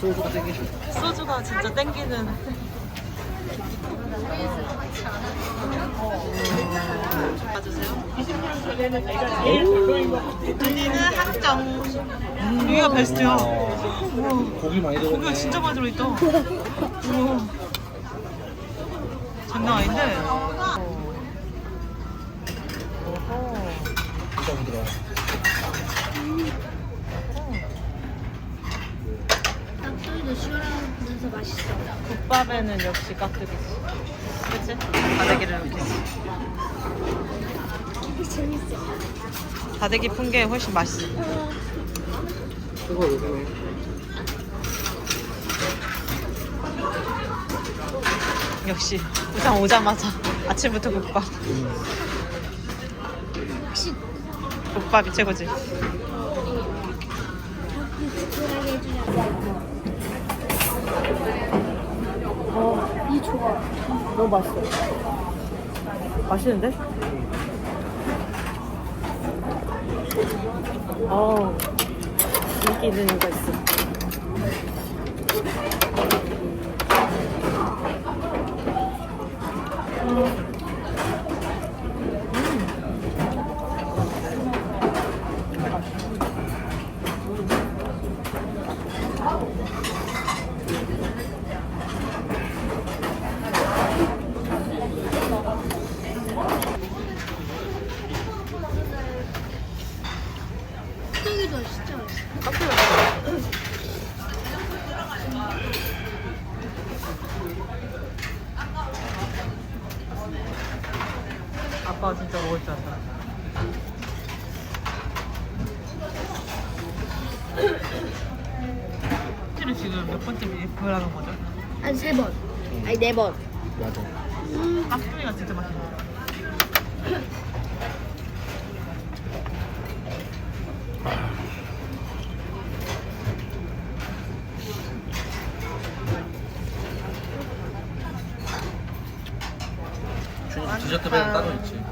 소주가 땡기죠. 소주가 진짜 땡기는. 봐주세요. 언니는 항정. 여기가 베스트야. 고기 많이 들어갔네. 고기가 진짜 많이 들어있다. 우와. 장난 아닌데. 진짜 부드러워. 깍두기도 시원하면서 맛있어. 국밥에는 역시 깍두기지. 그치? 다대기를 이렇게. 이게 재밌어. 다대기 푼 게 훨씬 맛있어. 그거 요즘에 역시 부산 오자마자 아침부터 국밥. 혹시 국밥이 최고지. 깍두기 특별하게 해주냐고. 어, 이 좋아. 너무 맛있어. 맛있는데? 어 인기 있는 이유가 있어. 깍두기도 진짜 맛있어. 아빠가 진짜 먹을 줄 안다. 실은 지금 몇 번째 미니풀 하는 거죠? 한 세 번. 아니 네 번. 맞아. 깍두기가 진짜 맛있네. 주- 디저트 배는 따로 있지.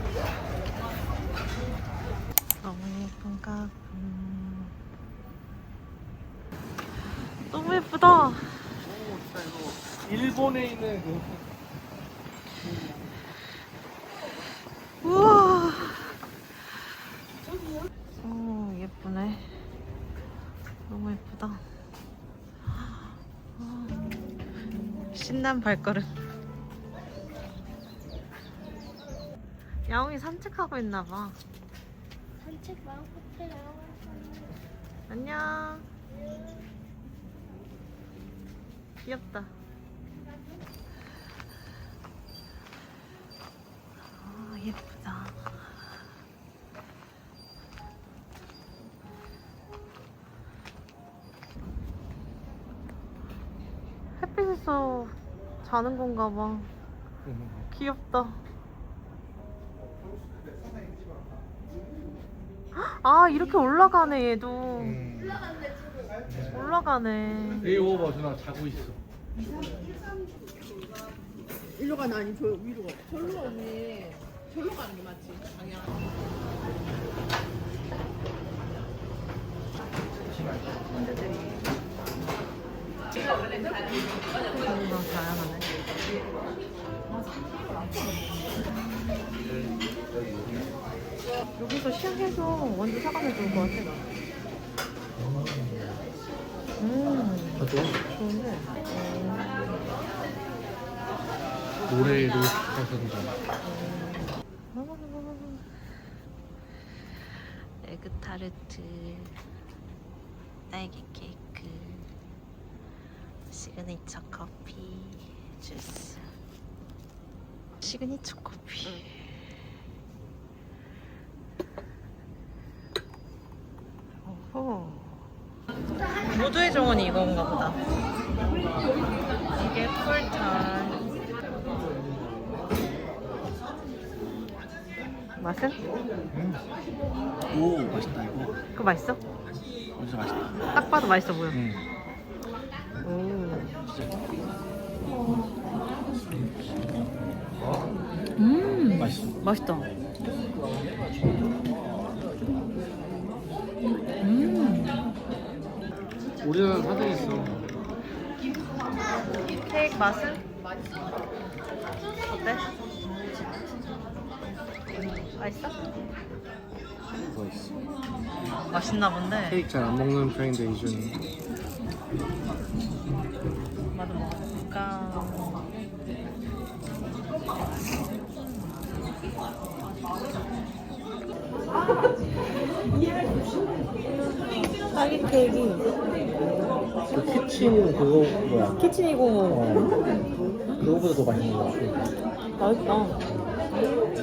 너무 예쁜가? 음. 너무 예쁘다. 일본에 있는 그 우와. 오, 예쁘네. 너무 예쁘다. 아, 신난 발걸음. 야옹이 산책하고 있나봐. 산책 마음 같아요. 안녕. 귀엽다. 아, 예쁘다. 햇빛에서 자는 건가 봐. 귀엽다. 아, 이렇게 올라가네, 얘도. 음. 올라가네. 에이 오버 누나 자고 있어. 일로 가 나 아니 저 위로 가. 절로 가 언니. 절로 가는 게 맞지? 방향. 너무 다양하네. 여기서 시작해서 완전 사가면 좋을 것 같아. 음, 아 좋아. 좋은데. 노래로 가서 되잖아. 에그 타르트, 딸기 케이크, 시그니처 커피, 주스. 시그니처 커피. 오호. 모두의 정원이 이건가 보다. 이게 풀탄. 맛은? 오 맛있다 이거. 그거 맛있어? 진짜 맛있다. 딱 봐도 맛있어 보여. 응. 음, 맛있어. 맛있다. 음, 우리나라 사정 있어. 케이크 맛은? 어때? 맛있어? 맛있어. 맛있나 본데. 케이크 잘 안 먹는 편인데 이준이. 나도 먹어볼까? 딸기 케이크 그 키친 그거 뭐야? 키친이고 어. 그거보다 더 맛있는 것 같아. 맛있다.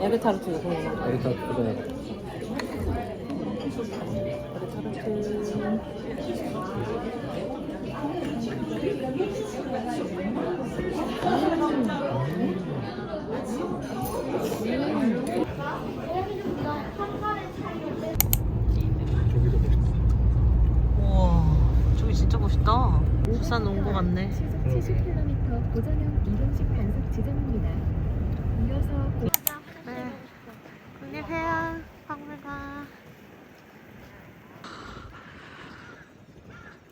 에르타르트 이거 먹어. 여기다 그거 저기도 맛있다. 우와, 저기 진짜 멋있다. 부산 온 거 같네. 시속 70km 고전형 이동식 단속 지점입니다. 이어서 고... 네. 안녕하세요, 박물관.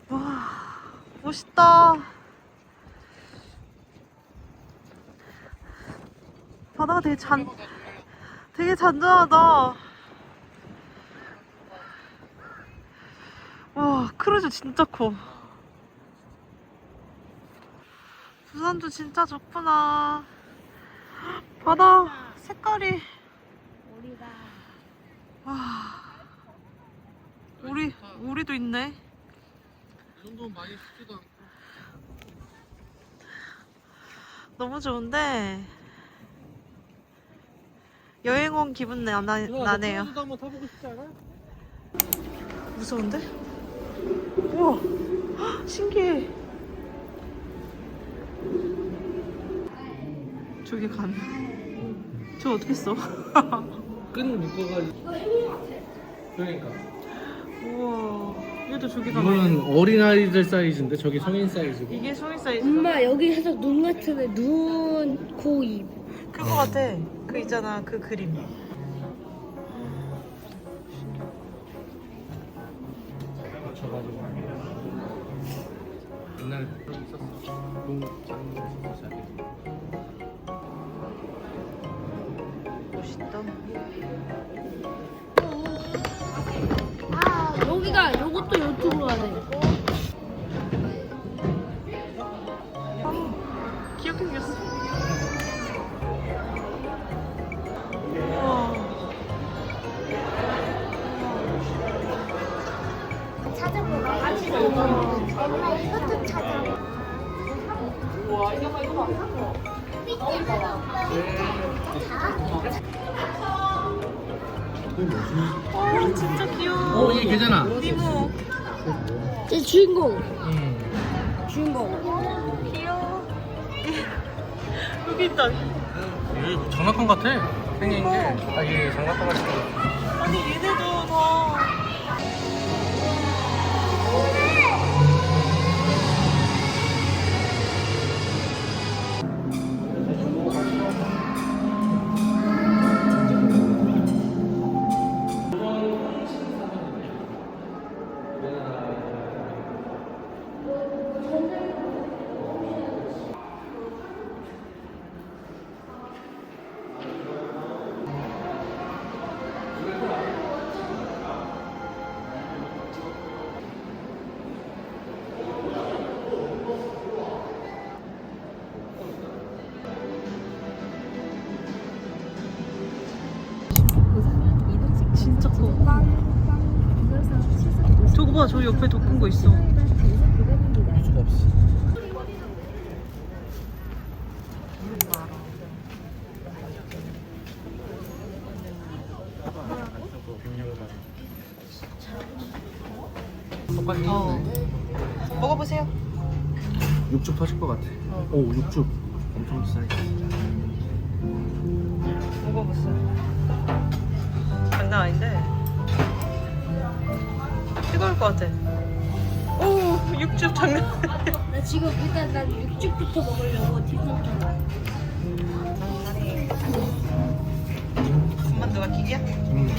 와, 멋있다. 바다가 되게 잔, 되게 잔잔하다. 와, 크루즈 진짜 커. 부산도 진짜 좋구나. 바다 색깔이. 와. 우리 우리도 있네. 이 정도면 많이 춥지도 않고. 너무 좋은데. 여행 온 기분 나, 나, 나네요. 도 한번 타보고 싶지 않아? 무서운데? 우와. 헉, 신기해 저기 가면 저 어떻게 써 끈 묶어가지고. 그러니까. 우와 얘도 저기 가면 이거는 어린아이들 사이즈인데 저기 성인 사이즈고. 이게 소리 사이즈 엄마 여기 살짝 눈 같은데 눈, 코, 입. 그거 같아. 그 있잖아 그 그림. 옛날 멋있다. 아 여기가 요것도 요쪽으로 가네. 귀엽게 생겼어. 우와. 찾아보라. 같이 엄마 이것도 찾아봐. 어 진짜 귀여워. 어, 얘 걔잖아. 니모. 제 주인공. 응. 주인공. 귀여워. 여기 있다. 얘 장난감 같아. 생긴 게. 아, 얘 장난감 같아. 아니 얘네도 다. 시속 50 저거 봐, 저 옆에 더 큰 거 있어. 수가 없어. 똑같이 어. 먹어보세요. 육즙 터질 것 같아. 오, 육즙. 엄청 사이즈. 먹어보세요. 장난 아닌데. 뜨거울 것 같아. 오, 육즙 장난 아니야. 나 지금 일단 난 육즙부터 먹으려고. 금방 군만두가 기계야? 음,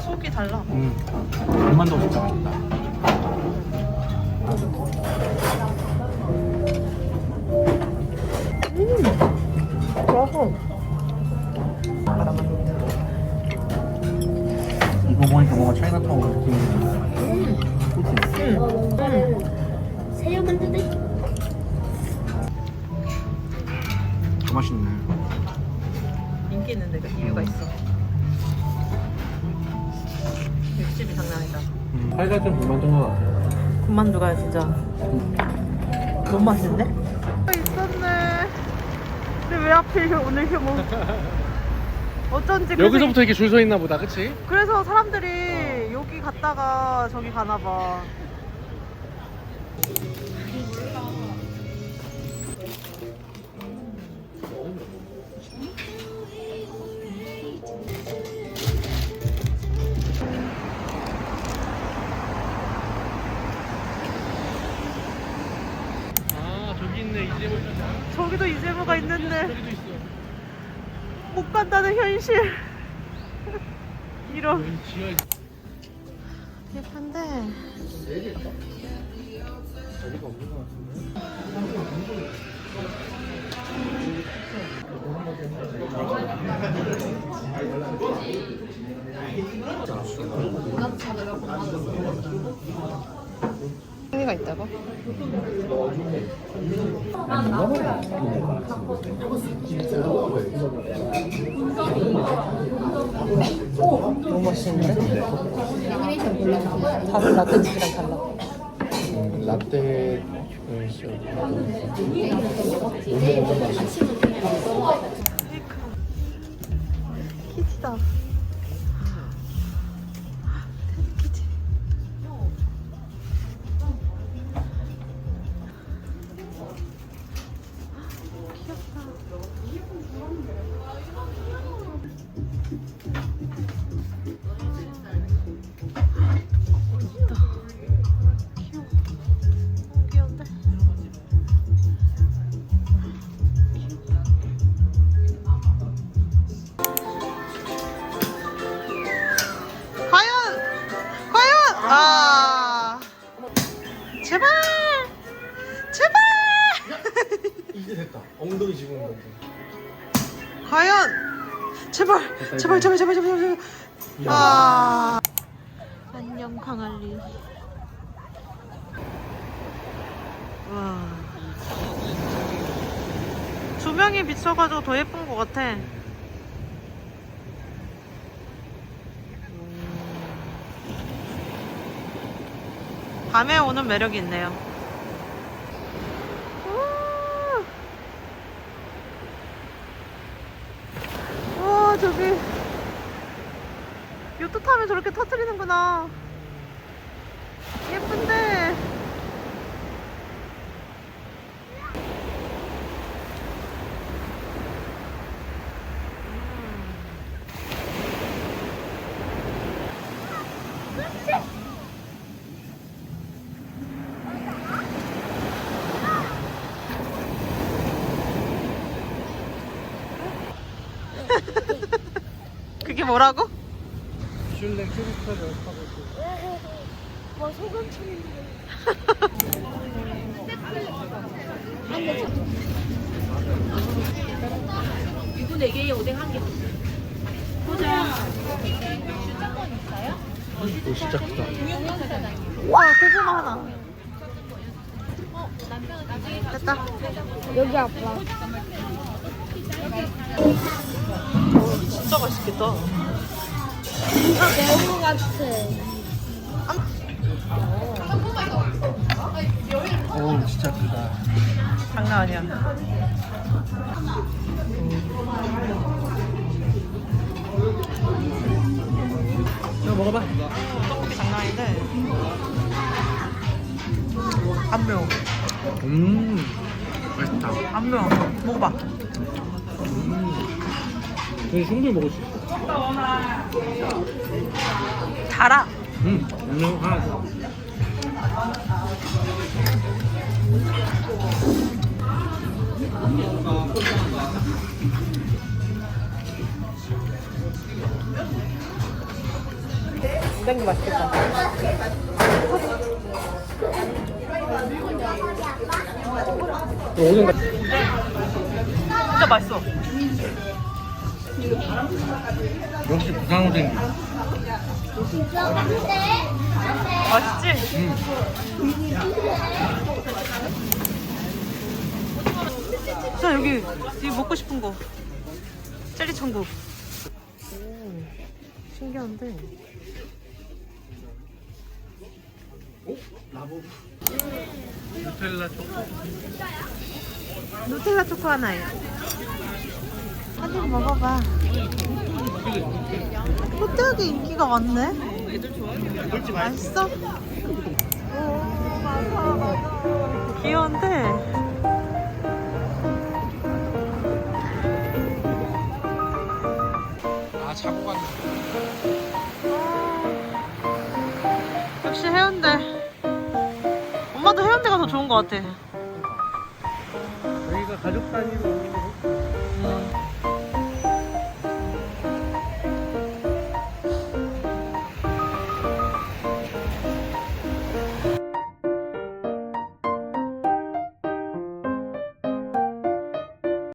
속이 달라. 음. 군만두 진짜 맛있다. 이거 보니까 뭔가 차이나타운 느낌이 새우 만두대. 더 맛있네. 인기 있는 데가 이유가 있어. 육즙이 장난 아니다. 음, 살살 좀 군만두인 것 같아. 군만두가 진짜 너무 맛있는데? 있었네. 근데 왜 하필 오늘 휴무? 어쩐지 그래서 여기서부터 이렇게 줄 서 있나 보다, 그치? 그래서 사람들이 여기 갔다가 저기 가나 봐. 아, 저기 있네, 이재물 저기도 이재모가 있는데 저기도 있어. 못 간다는 현실. 이런. 예쁜데. 자리가 없는 것 같은데? 흥미가 있다고? 너무 맛있는데? 다들 라떼 치즈랑 달라. 라떼 키티다. 과연! 제발! 제발, 제발, 제발, 제발, 제발. 아. 안녕, 강할리. 와. 조명이 비춰가지고 더 예쁜 것 같아. 밤에 오는 매력이 있네요. 우! 와 저기 요트 타면 저렇게 터트리는구나. 예쁜데. 그게 뭐라고? 슐랭 캐릭터를 하고 있고. 뭐 소금 치는데. 이거 네 개에 오뎅 한 개. 이거 진짜 크다. 와 고구마 하나. 됐다. 여기 아빠. 진짜 맛있겠다. 아 매운 거 같아. 오, 진짜 크다. 장난 아니야. 이거 먹어봐. 떡볶이 장난 아닌데. 안 매워. 음, 맛있다. 안 매워. 먹어봐. 그냥 충분히 먹을 수 있어. 달아. 응, 양념 하나 더. 땡기 맛있겠다. 어, 오뎅 같- 진짜 맛있어. 역시 부산 오뎅. 맛있지? 음. 자 여기 여기 먹고 싶은 거 젤리 천국. 신기한데. 누텔라 초코. 누텔라 초코 하나요. 한입 먹어봐. 호떡이 인기가 많네. 맛있어? 귀여운데. 아 자고 갔네. 역시 해운대. 엄마도 해운대가 더 좋은 것 같아. 저희가 가족 단위로